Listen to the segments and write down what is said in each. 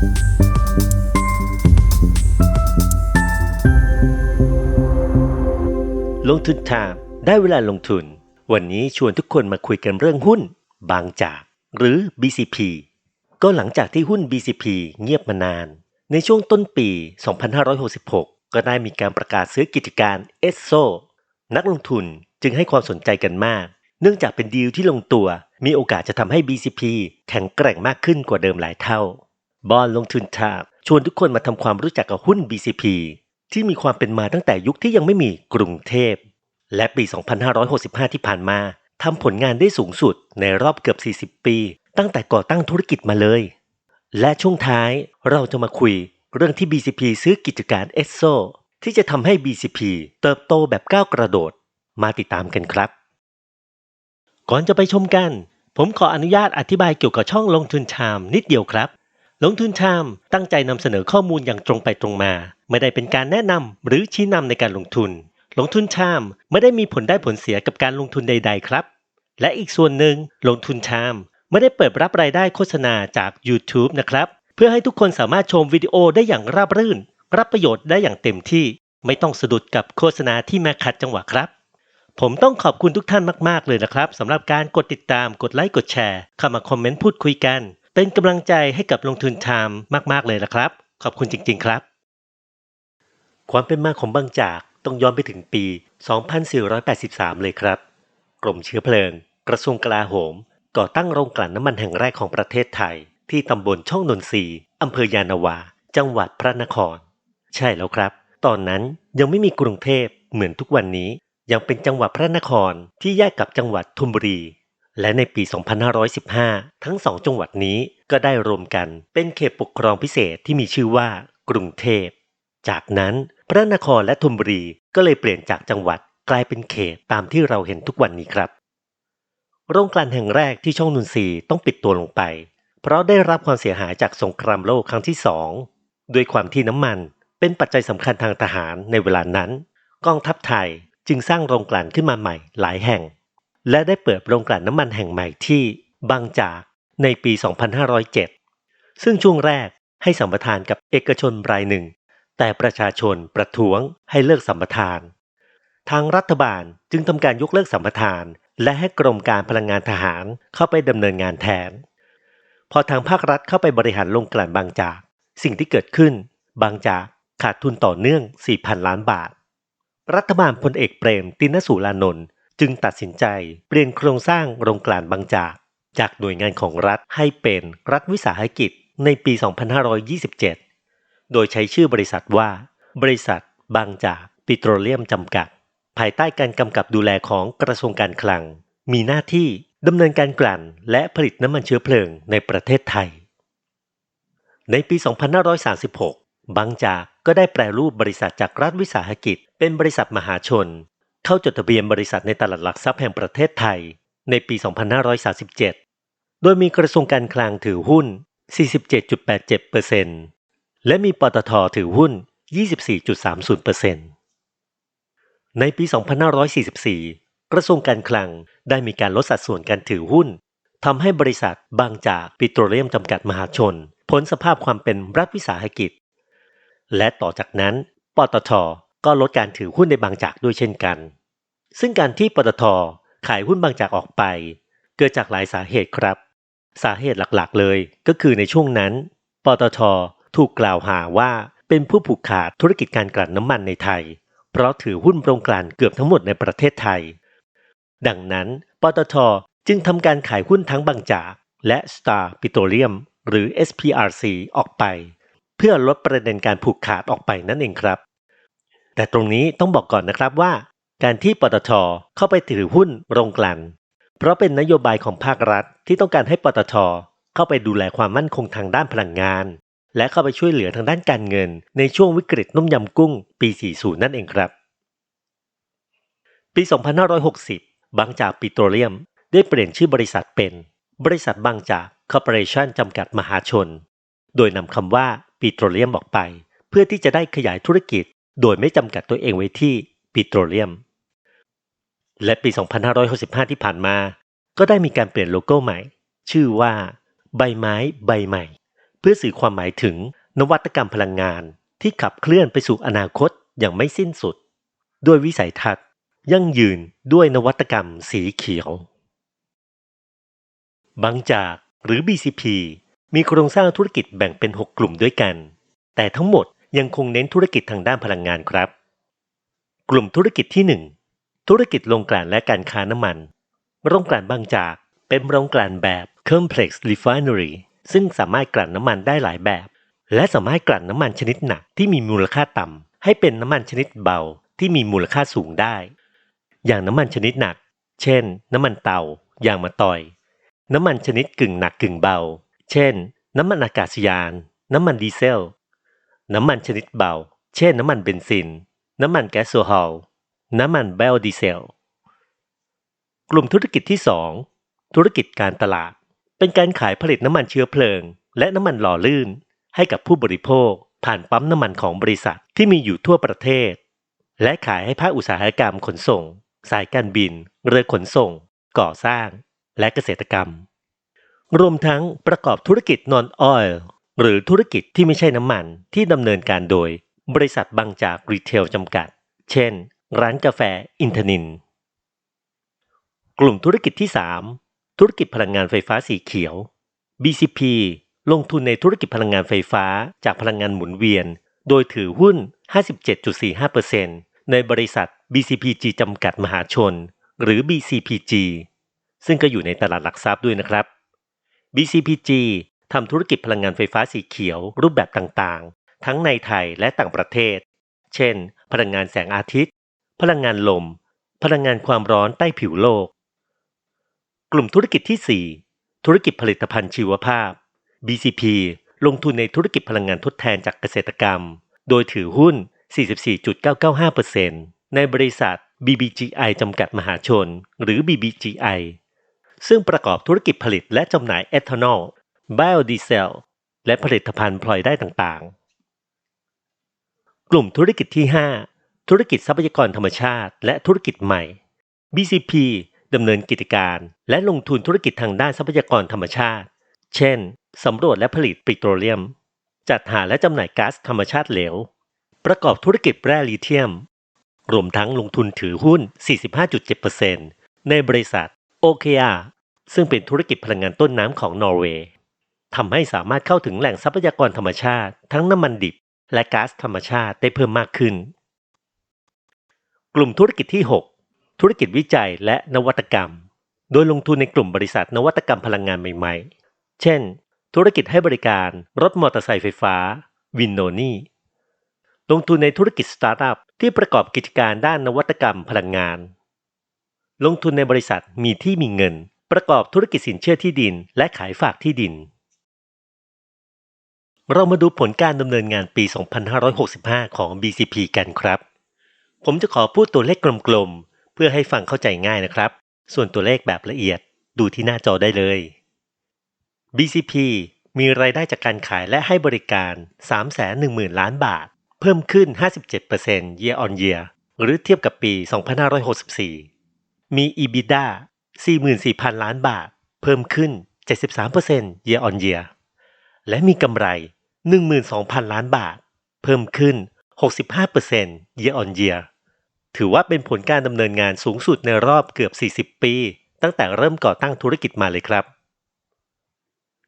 ลงทุนไทม์ได้เวลาลงทุน วันนี้ชวนทุกคนมาคุยกันเรื่องหุ้น บางจาก หรือ BCP ก็หลังจากที่หุ้น BCP เงียบมานาน ในช่วงต้นปี 2566 ก็ได้มีการประกาศซื้อกิจการเอสโซนักลงทุนจึงให้ความสนใจกันมาก เนื่องจากเป็นดีลที่ลงตัว มีโอกาสจะทำให้ BCP แข็งแกร่งมากขึ้นกว่าเดิมหลายเท่า บอลลงทุนทาบชวนทุกคนมาทำความรู้จักกับหุ้น BCP ที่มีความเป็นมาตั้งแต่ยุคที่ยังไม่มีกรุงเทพ และปี 2565 ที่ผ่านมาทำผลงานได้สูงสุดในรอบเกือบ 40 ปี ตั้งแต่ก่อตั้งธุรกิจมาเลย และช่วงท้ายเราจะมาคุยเรื่องที่ BCP ซื้อกิจการเอสโซที่จะทำให้ BCP เติบโตแบบก้าวกระโดด มาติดตามกันครับ ก่อนจะไปชมกัน ผมขออนุญาตอธิบายเกี่ยวกับช่องลงทุนชามนิดเดียวครับ ลงทุนชามตั้งใจนำเสนอข้อมูลอย่างตรงไปตรงมา ไม่ได้เป็นการแนะนำหรือชี้นำในการลงทุน ลงทุนชามไม่ได้มีผลได้ผลเสียกับการลงทุนใด ๆ ครับ และอีกส่วนหนึ่งลงทุนชามไม่ได้เปิดรับรายได้โฆษณาจาก YouTube นะครับ เพื่อให้ทุกคนสามารถชมวิดีโอได้อย่างราบรื่น รับประโยชน์ได้อย่างเต็มที่ ไม่ต้องสะดุดกับโฆษณาที่มาขัดจังหวะครับผมต้องขอบคุณทุกท่านมาก ๆ เลยนะครับสำหรับการกดติดตามกดไลค์กดแชร์เข้ามาคอมเมนต์พูดคุยกัน เป็นกำลังใจให้กับลงทุนไทม์มาก ๆ เลยนะครับ ขอบคุณจริง ๆ ครับ ความเป็นมาของบางจากต้องย้อนไปถึงปี 2483 เลยครับ กรมเชื้อเพลิง กระทรวงกลาโหม ก่อตั้งโรงกลั่นน้ำมันแห่งแรกของประเทศไทย ที่ตำบลช่องนนทรีอำเภอยานาวา จังหวัดพระนคร ใช่แล้วครับ ตอนนั้นยังไม่มีกรุงเทพเหมือนทุกวันนี้ ยังเป็นจังหวัดพระนครที่แยกกับจังหวัดธนบุรี และในปี 2515 ทั้งสองจังหวัดนี้ก็ได้รวมกันเป็นเขตปกครองพิเศษที่มีชื่อว่า กรุงเทพ จากนั้นพระนครและธนบุรีก็เลยเปลี่ยนจากจังหวัดกลายเป็นเขตตามที่เราเห็นทุกวันนี้ครับ โรงกลั่นแห่งแรกที่ช่องนุนทรีต้องปิดตัวลงไป เพราะได้รับความเสียหายจากสงครามโลกครั้งที่สองด้วยความที่น้ำมันเป็นปัจจัยสำคัญทางทหารในเวลานั้น กองทัพไทยจึงสร้างโรงกลั่นขึ้นมาใหม่หลายแห่ง และได้เปิดโรงกลั่นน้ำมันแห่งใหม่ที่บางจากในปี 2507 ซึ่งช่วงแรกให้สัมปทานกับเอกชนรายหนึ่ง แต่ประชาชนประท้วงให้เลิกสัมปทาน ทางรัฐบาลจึงทำการยกเลิกสัมปทาน และให้กรมการพลังงานทหารเข้าไปดำเนินงานแทน พอทางภาครัฐเข้าไปบริหารโรงกลั่นบางจาก สิ่งที่เกิดขึ้น บางจากขาดทุนต่อเนื่อง 4,000 ล้านบาท รัฐบาลพลเอกเปรมตินสุรานนท์ จึงตัดสินใจเปลี่ยนโครงสร้างโรงกลั่นบางจาก จากหน่วยงานของรัฐให้เป็นรัฐวิสาหกิจในปี 2527 โดยใช้ชื่อบริษัทว่า บริษัทบางจากปิโตรเลียมจำกัด ภายใต้การกำกับดูแลของกระทรวงการคลัง มีหน้าที่ดำเนินการกลั่นและผลิตน้ำมันเชื้อเพลิงในประเทศไทย ในปี 2536 บางจากก็ได้แปรรูปบริษัทจากรัฐวิสาหกิจ เป็นบริษัทมหาชน เข้าจดทะเบียนบริษัทในตลาดหลักทรัพย์แห่งประเทศไทย ในปี 2537 โดยมีกระทรวงการคลังถือหุ้น 47.87%และมีปตทถือหุ้น 24.30%ในปี 2544 กระทรวงการคลังได้มีการลดสัดส่วนการถือหุ้นทำให้บริษัทบางจากปิโตรเลียมจำกัดมหาชนพ้นสภาพความเป็นรัฐวิสาหกิจ และต่อจากนั้น ปตทก็ลดการถือหุ้นในบางจากด้วยเช่นกัน ซึ่งการที่ปตทขายหุ้นบางจากออกไป เกิดจากหลายสาเหตุครับ สาเหตุหลักๆ เลยก็คือในช่วงนั้น ปตทถูกกล่าวหาว่าเป็นผู้ผูกขาดธุรกิจการกลั่นน้ำมันในไทย เพราะถือหุ้นโรงกลั่นเกือบทั้งหมดในประเทศไทย ดังนั้น ปตทจึงทำการขายหุ้นทั้งบางจากและ Star Petroleum หรือ SPRC ออกไป เพื่อลดประเด็นการผูกขาดออกไปนั่นเองครับ แต่ตรงนี้ต้องบอกก่อนนะครับว่า การที่ปตทเข้าไปถือหุ้นโรงกลั่นเพราะเป็นนโยบายของภาครัฐที่ต้องการให้ปตทเข้าไปดูแลความมั่นคงทางด้านพลังงาน และเข้าไปช่วยเหลือทางด้านการเงิน ในช่วงวิกฤตน้มยำกุ้ง ปี 40 นั่นเองครับ ปี 2560 บางจากปิโตรเลียม ได้เปลี่ยนชื่อบริษัทเป็น บริษัทบางจากคอร์ปอเรชั่นจำกัดมหาชน โดยนำคำว่าปิโตรเลียมออกไป เพื่อที่จะได้ขยายธุรกิจ โดยไม่จำกัดตัวเองไว้ที่ปิโตรเลียม และปี 2565 ที่ผ่านมา ก็ได้มีการเปลี่ยนโลโก้ใหม่ ชื่อว่า ใบไม้ใบใหม่ เพื่อสื่อความหมายถึงนวัตกรรมพลังงานที่ขับเคลื่อนไปสู่อนาคตอย่างไม่สิ้นสุด ด้วยวิสัยทัศน์ ยั่งยืนด้วยนวัตกรรมสีเขียว บางจากหรือ BCP มีโครงสร้างธุรกิจแบ่งเป็น 6 กลุ่มด้วยกัน แต่ทั้งหมดยังคงเน้นธุรกิจทางด้านพลังงานครับ กลุ่มธุรกิจที่1 ธุรกิจโรงกลั่นและการค้าน้ำมัน โรงกลั่นบางจากเป็นโรงกลั่นแบบ Complex Refinery ซึ่งสามารถกลั่นน้ำมันได้หลายแบบ และสามารถกลั่นน้ำมันชนิดหนักที่มีมูลค่าต่ำให้เป็นน้ำมันชนิดเบาที่มีมูลค่าสูงได้ อย่างน้ำมันชนิดหนัก เช่น น้ำมันเตายางมะตอย น้ำมันชนิดกึ่งหนักกึ่งเบา เช่น น้ำมันอากาศยาน น้ำมันดีเซล น้ำมันชนิดเบา เช่น น้ำมันเบนซิน น้ำมันแก๊สโซฮอล น้ำมันไบโอดีเซล กลุ่มธุรกิจที่ 2 ธุรกิจการตลาด เป็นการขายผลิตน้ำมันเชื้อเพลิง และน้ำมันหล่อลื่น ให้กับผู้บริโภค ผ่านปั๊มน้ำมันของบริษัทที่มีอยู่ทั่วประเทศ และขายให้ภาคอุตสาหกรรมขนส่ง สายการบิน เรือขนส่ง ก่อสร้าง และเกษตรกรรม รวมทั้งประกอบธุรกิจนอนออยล์หรือธุรกิจที่ไม่ใช่น้ำมันที่ดำเนินการโดย บริษัทบางจากรีเทลจำกัด เช่น ร้านกาแฟอินทนิน กลุ่มธุรกิจที่ 3 ธุรกิจพลังงานไฟฟ้าสีเขียว BCP ลงทุนในธุรกิจพลังงานไฟฟ้าจากพลังงานหมุนเวียน โดยถือหุ้น 57.45%ในบริษัท BCPG จำกัดมหาชน หรือ BCPG ซึ่งก็อยู่ในตลาดหลักทรัพย์ด้วยนะครับ BCPG ทำธุรกิจพลังงานไฟฟ้าสีเขียวรูปแบบต่างๆ ทั้งในไทยและต่างประเทศ เช่น พลังงานแสงอาทิตย์ พลังงานลม พลังงานความร้อนใต้ผิวโลก กลุ่มธุรกิจที่ 4 ธุรกิจผลิตภัณฑ์ชีวภาพ BCP ลงทุนในธุรกิจพลังงานทดแทนจากเกษตรกรรม โดยถือหุ้น 44.995%ในบริษัท BBGI จำกัดมหาชน หรือ BBGI ซึ่งประกอบธุรกิจผลิตและจำหน่ายเอทานอล ไบโอดีเซล และผลิตภัณฑ์พลอยได้ต่างๆ กลุ่มธุรกิจที่5 ธุรกิจทรัพยากรธรรมชาติ และธุรกิจใหม่ BCP ดำเนินกิจการ และลงทุนธุรกิจทางด้านทรัพยากรธรรมชาติ เช่น สำรวจและผลิตปิโตรเลียม จัดหาและจำหน่ายก๊าซธรรมชาติเหลว ประกอบธุรกิจแร่ลิเธียม รวมทั้งลงทุนถือหุ้น 45.7%ในบริษัทโอเคอาซึ่งเป็นธุรกิจพลังงานต้นน้ำของนอร์เวย์ทำให้สามารถเข้าถึงแหล่งทรัพยากรธรรมชาติ ทั้งน้ำมันดิบ และก๊าซธรรมชาติได้เพิ่มมากขึ้น กลุ่มธุรกิจที่ 6 ธุรกิจวิจัยและนวัตกรรม โดยลงทุนในกลุ่มบริษัทนวัตกรรมพลังงานใหม่ๆ เช่น ธุรกิจให้บริการรถมอเตอร์ไซค์ไฟฟ้า วินโนนี่ ลงทุนในธุรกิจสตาร์ทอัพที่ประกอบกิจการด้านนวัตกรรมพลังงาน ลงทุนในบริษัทมีที่มีเงิน ประกอบธุรกิจสินเชื่อที่ดิน และขายฝากที่ดิน เรามาดูผลการดำเนินงานปี 2565 ของ BCP กันครับ ผมจะขอพูดตัวเลขกลมๆ เพื่อให้ฟังเข้าใจง่ายนะครับ ส่วนตัวเลขแบบละเอียดดูที่หน้าจอได้เลย BCP มีรายได้จากการขายและให้บริการ 310,000 ล้านบาท เพิ่มขึ้น 57% year on year หรือเทียบกับปี 2564 มี EBITDA 44,000 ล้านบาท เพิ่มขึ้น 73% year on year และมีกำไร 12,000 ล้านบาท เพิ่มขึ้น 65% year on year ถือว่าเป็นผลการดำเนินงานสูงสุดในรอบเกือบ 40 ปี ตั้งแต่เริ่มก่อตั้งธุรกิจมาเลยครับ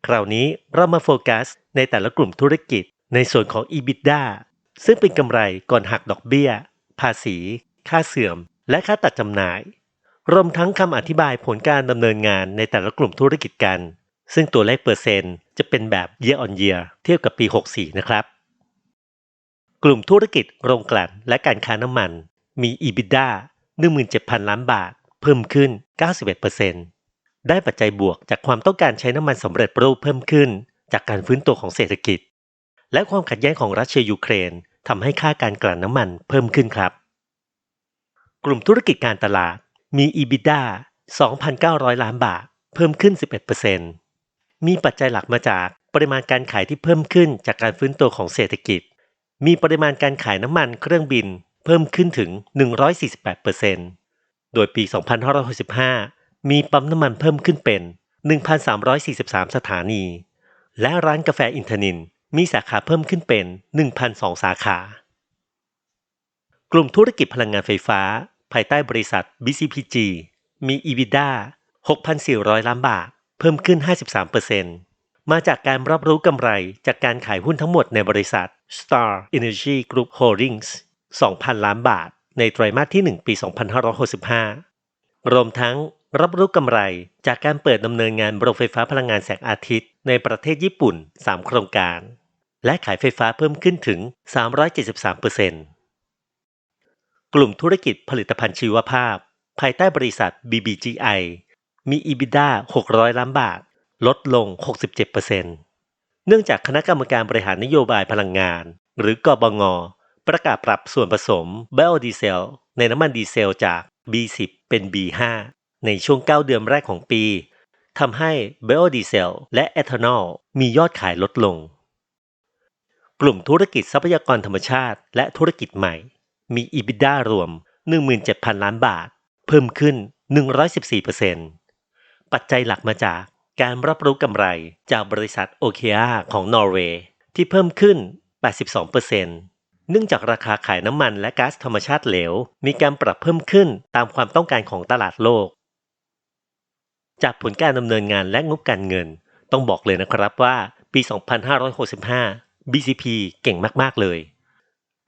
คราวนี้เรามาโฟกัสในแต่ละกลุ่มธุรกิจในส่วนของ EBITDA ซึ่งเป็นกำไรก่อนหักดอกเบี้ย ภาษี ค่าเสื่อม และค่าตัดจำหน่าย รวมทั้งคำอธิบายผลการดำเนินงานในแต่ละกลุ่มธุรกิจกัน ซึ่งตัวเลขเปอร์เซ็นต์จะเป็นแบบ year on year เทียบกับปี 64 นะครับ กลุ่มธุรกิจโรงกลั่นและการค้าน้ำมัน มี EBITDA 17,000 ล้านบาท เพิ่มขึ้น 91%ได้ปัจจัยบวกจากความต้องการใช้น้ำมันสำเร็จรูปเพิ่มขึ้น จากการฟื้นตัวของเศรษฐกิจ และความขัดแย้งของรัสเซียยูเครนทำให้ค่าการกลั่นน้ำมันเพิ่มขึ้นครับ กลุ่มธุรกิจการตลาดมี EBITDA 2,900 ล้านบาท เพิ่มขึ้น 11%มีปัจจัยหลักมาจากปริมาณการขายที่เพิ่มขึ้นจากการฟื้นตัวของเศรษฐกิจ มีปริมาณการขายน้ำมันเครื่องบินเพิ่มขึ้นถึง 148%โดยปี 2565 มีปั๊มน้ำมันเพิ่มขึ้นเป็น 1,343 สถานี และร้านกาแฟอินทนินมีสาขาเพิ่มขึ้นเป็น 1,002 สาขา กลุ่มธุรกิจพลังงานไฟฟ้า ภายใต้บริษัท BCPG มี EBITDA 6,400 ล้านบาท เพิ่มขึ้น 53%มาจากการรับรู้กำไรจากการขายหุ้นทั้งหมดในบริษัท Star Energy Group Holdings 2,000 ล้านบาท ในไตรมาสที่ 1 ปี 2565 รวมทั้งรับรู้กำไรจากการเปิดดำเนินงานโรงไฟฟ้าพลังงานแสงอาทิตย์ ในประเทศญี่ปุ่น 3 โครงการ และขายไฟฟ้าเพิ่มขึ้นถึง 373%กลุ่มธุรกิจผลิตภัณฑ์ชีวภาพ ภายใต้บริษัท BBGI มี EBITDA 600 ล้านบาท ลดลง 67% เนื่องจากคณะกรรมการบริหารนโยบายพลังงาน หรือกบง ประกาศปรับส่วนผสมไบโอดีเซลในน้ำมันดีเซลจาก B10 เป็น B5 ในช่วง 9 เดือนแรกของปีทำให้ไบโอดีเซลและเอทานอลมียอดขายลดลง กลุ่มธุรกิจทรัพยากรธรรมชาติ และธุรกิจใหม่ มี EBITDA รวม 17,000 ล้านบาท เพิ่มขึ้น 114%ปัจจัยหลักมาจาก การรับรู้กำไรจากบริษัทโอเคอาของนอร์เวย์ที่เพิ่มขึ้น 82%เนื่องจากราคาขายน้ำมันและก๊าซธรรมชาติเหลว มีการปรับเพิ่มขึ้นตามความต้องการของตลาดโลก จากผลการดำเนินงานและงบการเงิน ต้องบอกเลยนะครับว่าปี 2565 BCP เก่งมาก ๆ เลย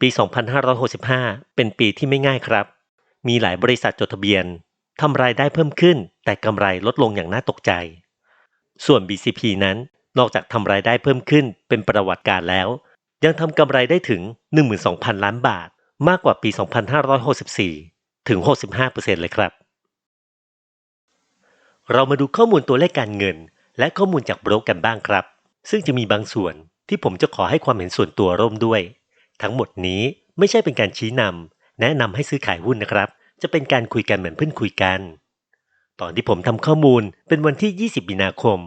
ปี 2565 เป็นปีที่ไม่ง่ายครับ มีหลายบริษัทจดทะเบียนทำรายได้เพิ่มขึ้น แต่กำไรลดลงอย่างน่าตกใจ ส่วน BCP นั้นนอกจากทำรายได้เพิ่มขึ้นเป็นประวัติการแล้ว ยังทำกำไรได้ถึง 12,000 ล้านบาท มากกว่าปี 2564 ถึง 65%เลยครับ เรามาดูข้อมูลตัวเลขการเงิน และข้อมูลจากโบรกกันบ้างครับ ซึ่งจะมีบางส่วนที่ผมจะขอให้ความเห็นส่วนตัวร่วมด้วย ทั้งหมดนี้ไม่ใช่เป็นการชี้นำแนะนำให้ซื้อขายหุ้นนะครับ จะเป็นการคุยกันเหมือนเพื่อนคุยกัน ตอนที่ผมทำข้อมูลเป็นวันที่ 20 มีนาคม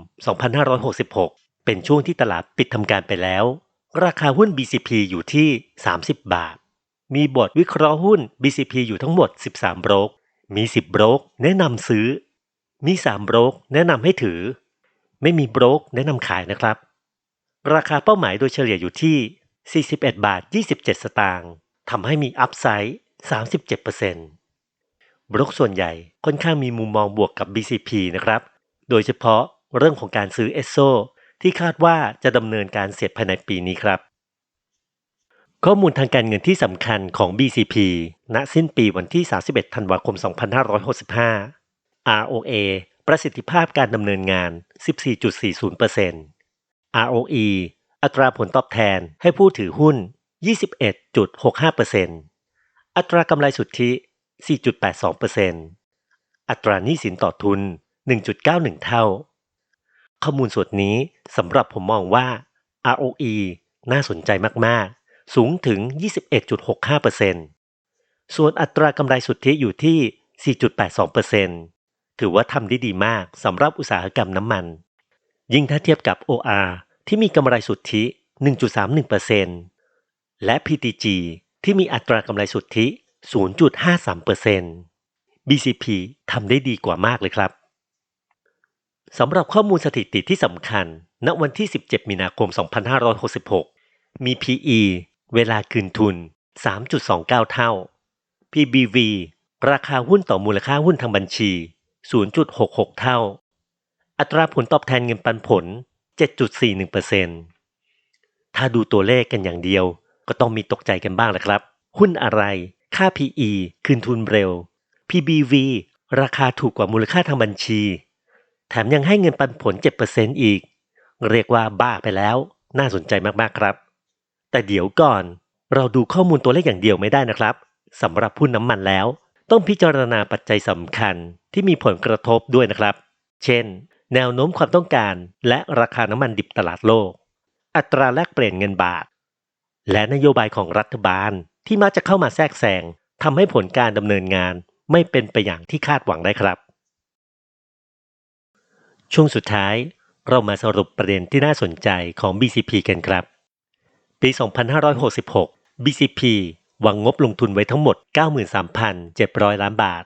2566 เป็นช่วงที่ตลาดปิดทำการไปแล้ว ราคาหุ้น BCP อยู่ที่ 30 บาท มีบทวิเคราะห์หุ้น BCP อยู่ทั้งหมด 13 โบรก มี 10 โบรก แนะนำซื้อ มี 3 โบรก แนะนำให้ถือ ไม่มีโบรก แนะนำขายนะครับ ราคาเป้าหมายโดยเฉลี่ยอยู่ที่ 41 บาท 27 สตางค์ทำให้มีอัพไซด์37% บรกส่วนใหญ่ค่อนข้างมีมุมมองบวกกับ BCP นะครับ โดยเฉพาะเรื่องของการซื้อเอสโซที่คาดว่าจะดำเนินการเสร็จภายในปีนี้ครับ ข้อมูลทางการเงินที่สำคัญของ BCP ณ สิ้นปีวันที่ 31 ธันวาคม 2565 ROA ประสิทธิภาพการดำเนินงาน 14.40% ROE อัตราผลตอบแทนให้ผู้ถือหุ้น 21.65%อัตรากำไรสุทธิ 4.82%อัตราหนี้สินต่อทุน 1.91 เท่า ข้อมูลส่วนนี้สำหรับผมมองว่า ROE น่าสนใจมาก ๆ สูงถึง 21.65%ส่วนอัตรากำไรสุทธิอยู่ที่ 4.82%ถือว่าทำได้ดีมากสำหรับอุตสาหกรรมน้ำมัน ยิ่งถ้าเทียบกับ OR ที่มีกำไรสุทธิ 1.31%และ PTG ที่มีอัตรากำไรสุทธิ 0.53% BCP ทำได้ดีกว่ามากเลยครับสำหรับข้อมูลสถิติที่สำคัญ ณ วันที่ 17 มีนาคม 2566 มี PE เวลาคืนทุน 3.29 เท่า PBV ราคาหุ้นต่อมูลค่าหุ้นทางบัญชี 0.66 เท่า อัตราผลตอบแทนเงินปันผล 7.41%ถ้าดูตัวเลขกันอย่างเดียว ก็ต้องมีตกใจกันบ้างแหละครับ หุ้นอะไร ค่า PE คืนทุนเร็ว PBV ราคาถูกกว่ามูลค่าทางบัญชี แถมยังให้เงินปันผล 7%อีก เรียกว่าบ้าไปแล้ว น่าสนใจมากๆครับ แต่เดี๋ยวก่อนเราดูข้อมูลตัวเลขอย่างเดียวไม่ได้นะครับสำหรับหุ้นน้ำมันแล้ว ต้องพิจารณาปัจจัยสำคัญที่มีผลกระทบด้วยนะครับ เช่น แนวโน้มความต้องการ และราคาน้ำมันดิบตลาดโลก อัตราแลกเปลี่ยนเงินบาท และนโยบายของรัฐบาล ที่มักจะเข้ามาแทรกแซงทำให้ผลการดำเนินงานไม่เป็นไปอย่างที่คาดหวังได้ครับ ช่วงสุดท้ายเรามาสรุปประเด็นที่น่าสนใจของ BCP กันครับ ปี 2566 BCP วางงบลงทุนไว้ทั้งหมด 93,700 ล้านบาท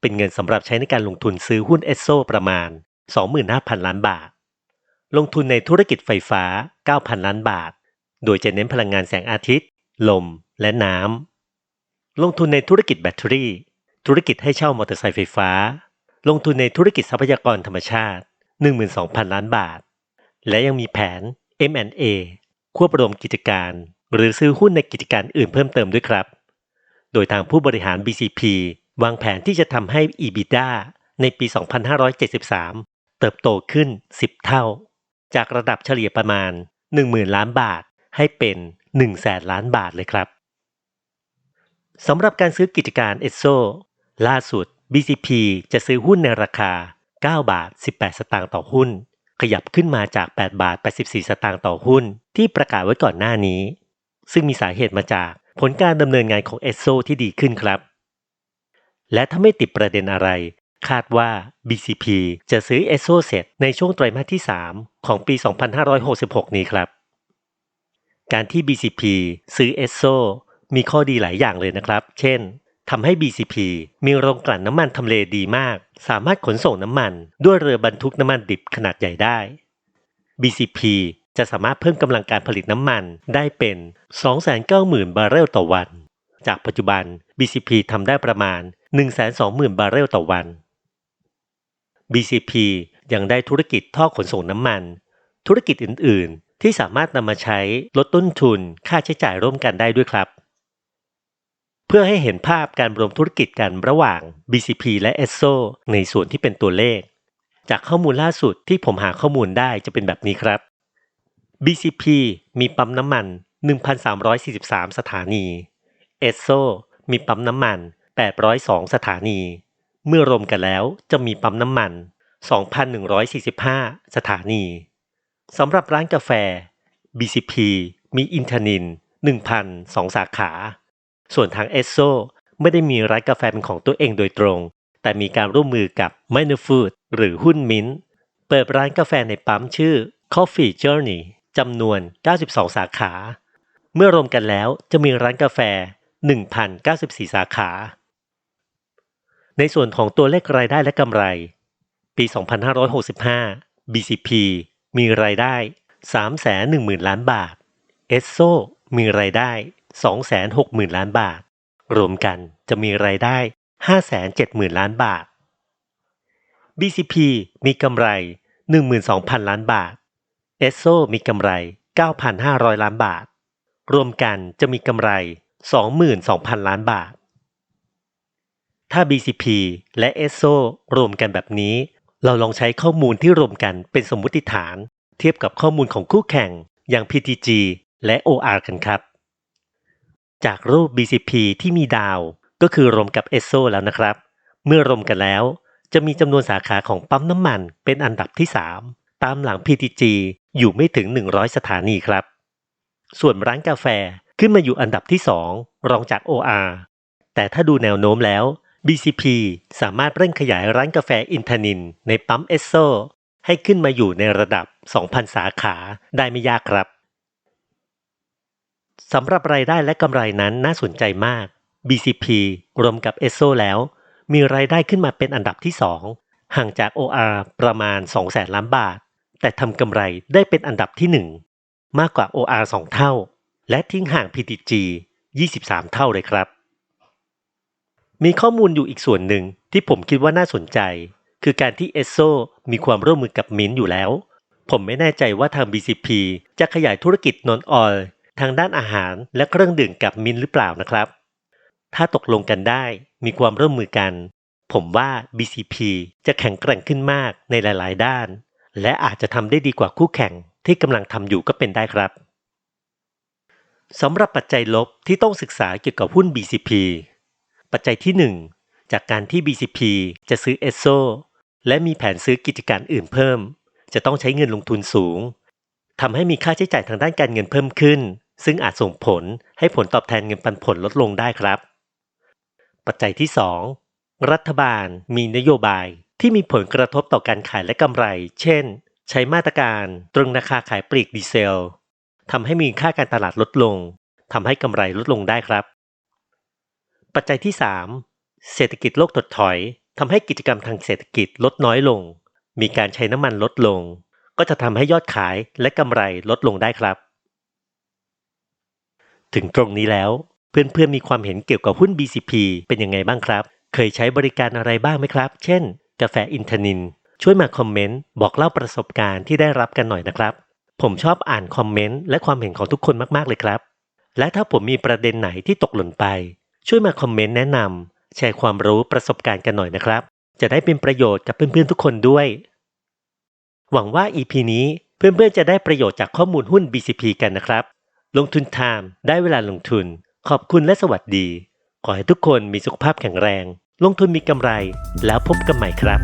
เป็นเงินสำหรับใช้ในการลงทุนซื้อหุ้นเอสโซประมาณ 25,000 ล้านบาท ลงทุนในธุรกิจไฟฟ้า 9,000 ล้านบาท โดยจะเน้นพลังงานแสงอาทิตย์ ลม และน้ำ ลงทุนในธุรกิจแบตเตอรี่ ธุรกิจให้เช่ามอเตอร์ไซค์ไฟฟ้า ลงทุนในธุรกิจทรัพยากรธรรมชาติ 12,000 ล้านบาท และยังมีแผน M&A ควบรวมกิจการ หรือซื้อหุ้นในกิจการอื่นเพิ่มเติมด้วยครับ โดยทางผู้บริหาร BCP วางแผนที่จะทำให้ EBITDA ในปี 2573 เติบโตขึ้น 10 เท่า จากระดับเฉลี่ยประมาณ 10,000 ล้านบาท ให้เป็น1แสนล้านบาทเลยครับสำหรับการซื้อกิจการเอสโซล่าสุด BCP จะซื้อหุ้นในราคา 9 บาท 18 สตางค์ต่อหุ้น ขยับขึ้นมาจาก 8 บาท 84 สตางค์ต่อหุ้น ที่ประกาศไว้ก่อนหน้านี้ ซึ่งมีสาเหตุมาจากผลการดำเนินงานของเอสโซที่ดีขึ้นครับ และถ้าไม่ติดประเด็นอะไร คาดว่า BCP จะซื้อเอสโซเสร็จในช่วงไตรมาสที่ 3 ของปี 2566 นี้ครับ การที่ BCP ซื้อเอสโซมีข้อดีหลายอย่างเลยนะครับ เช่นทำให้ BCP มีโรงกลั่นน้ำมันทำเลดีมาก สามารถขนส่งน้ำมัน ด้วยเรือบรรทุกน้ำมันดิบขนาดใหญ่ได้ BCP จะสามารถเพิ่มกำลังการผลิตน้ำมันได้เป็น 290,000 บาร์เรลต่อวัน จากปัจจุบัน BCP ทำได้ประมาณ 120,000 บาร์เรลต่อวัน BCP ยังได้ธุรกิจท่อขนส่งน้ำมัน ธุรกิจอื่นๆ ที่สามารถนำมาใช้ลดต้นทุนค่าใช้จ่ายร่วมกันได้ด้วยครับ เพื่อให้เห็นภาพการรวมธุรกิจกันระหว่าง BCP และ ESSO ในส่วนที่เป็นตัวเลข จากข้อมูลล่าสุดที่ผมหาข้อมูลได้จะเป็นแบบนี้ครับ BCP มีปั๊มน้ำมัน 1,343 สถานี ESSO มีปั๊มน้ำมัน 802 สถานี เมื่อรวมกันแล้วจะมีปั๊มน้ำมัน 2,145 สถานี สำหรับร้านกาแฟ BCP มีอินทนิน 1,002 สาขา ส่วนทางเอสโซไม่ได้มีร้านกาแฟเป็นของตัวเองโดยตรง แต่มีการร่วมมือกับ m i n e r Food หรือหุ้นมิ้น เปิดร้านกาแฟในปั๊มชื่อ Coffee Journey จำนวน 92 สาขา เมื่อรวมกันแล้วจะมีร้านกาแฟ 1,094 สาขา ในส่วนของตัวเลขรายได้และกำไร ปี 2565 BCP มีรายได้ 310,000 ล้านบาท เอสโซมีรายได้ 260,000 ล้านบาท รวมกันจะมีรายได้ 570,000 ล้านบาท BCP มีกำไร 12,000 ล้านบาท เอสโซมีกำไร 9,500 ล้านบาท รวมกันจะมีกำไร 22,000 ล้านบาท ถ้า BCP และ ESSO รวมกันแบบนี้ เราลองใช้ข้อมูลที่รวมกันเป็นสมมุติฐาน เทียบกับข้อมูลของคู่แข่งอย่าง PTG และ OR กันครับ จากรูป BCP ที่มีดาวก็คือรวมกับ eso แล้วนะครับ เมื่อรวมกันแล้ว จะมีจำนวนสาขาของปั๊มน้ำมันเป็นอันดับที่ 3 ตามหลัง PTG อยู่ไม่ถึง 100 สถานีครับ ส่วนร้านกาแฟขึ้นมาอยู่อันดับที่ 2 รองจาก OR แต่ถ้าดูแนวโน้มแล้ว BCP สามารถเร่งขยายร้านกาแฟอินทนิน ในปั๊มเอสโซให้ขึ้นมาอยู่ในระดับ 2,000 สาขาได้ไม่ยากครับสำหรับรายได้และกำไรนั้นน่าสนใจมาก BCP รวมกับ ESSO แล้ว มีรายได้ขึ้นมาเป็นอันดับที่ 2 ห่างจาก OR ประมาณ 200,000ล้านบาท แต่ทำกำไรได้เป็นอันดับที่ 1 มากกว่า OR 2 เท่า และทิ้งห่าง PTG 23 เท่าเลยครับ มีข้อมูลอยู่อีกส่วนหนึ่งที่ผมคิดว่าน่าสนใจ คือการที่ ESSO มีความร่วมมือกับมินอยู่แล้ว ผมไม่แน่ใจว่าทาง BCP จะขยายธุรกิจนอนออยทางด้านอาหารและเครื่องดื่มกับมินหรือเปล่านะครับ ถ้าตกลงกันได้มีความร่วมมือกัน ผมว่า BCP จะแข็งแกร่งขึ้นมากในหลาย ๆ ด้าน และอาจจะทำได้ดีกว่าคู่แข่งที่กำลังทำอยู่ก็เป็นได้ครับสำหรับปัจจัยลบที่ต้องศึกษาเกี่ยวกับหุ้น BCP ปัจจัยที่ 1 จากการที่ BCP จะซื้อ ESSO และมีแผนซื้อกิจการอื่นเพิ่ม จะต้องใช้เงินลงทุนสูงทำให้มีค่าใช้จ่ายทางด้านการเงินเพิ่มขึ้น ซึ่งอาจส่งผลให้ผลตอบแทนเงินปันผลลดลงได้ครับ ปัจจัยที่ 2 รัฐบาลมีนโยบายที่มีผลกระทบต่อการขายและกำไร เช่น ใช้มาตรการตรึงราคาขายปลีกดีเซลทำให้มีค่าการตลาดลดลงทำให้กำไรลดลงได้ครับ ปัจจัยที่ 3 เศรษฐกิจโลกถดถอยทำให้กิจกรรมทางเศรษฐกิจลดน้อยลง มีการใช้น้ำมันลดลง ก็จะทำให้ยอดขายและกำไรลดลงได้ครับ ถึงตรงนี้แล้ว เพื่อนๆมีความเห็นเกี่ยวกับหุ้น BCP เป็นยังไงบ้างครับ เคยใช้บริการอะไรบ้างไหมครับ เช่น กาแฟอินทนิน ช่วยมาคอมเมนต์บอกเล่าประสบการณ์ที่ได้รับกันหน่อยนะครับ ผมชอบอ่านคอมเมนต์และความเห็นของทุกคนมากๆเลยครับ และถ้าผมมีประเด็นไหนที่ตกหล่นไป ช่วยมาคอมเมนต์แนะนำแชร์ความรู้ประสบการณ์กันหน่อยนะครับ จะได้เป็นประโยชน์กับเพื่อนๆทุกคนด้วย หวังว่า EP นี้เพื่อนๆจะได้ประโยชน์จากข้อมูลหุ้น BCP กันนะครับ ลงทุนไทม์ได้เวลาลงทุน ขอบคุณและสวัสดี ขอให้ทุกคนมีสุขภาพแข็งแรง ลงทุนมีกำไร แล้วพบกันใหม่ครับ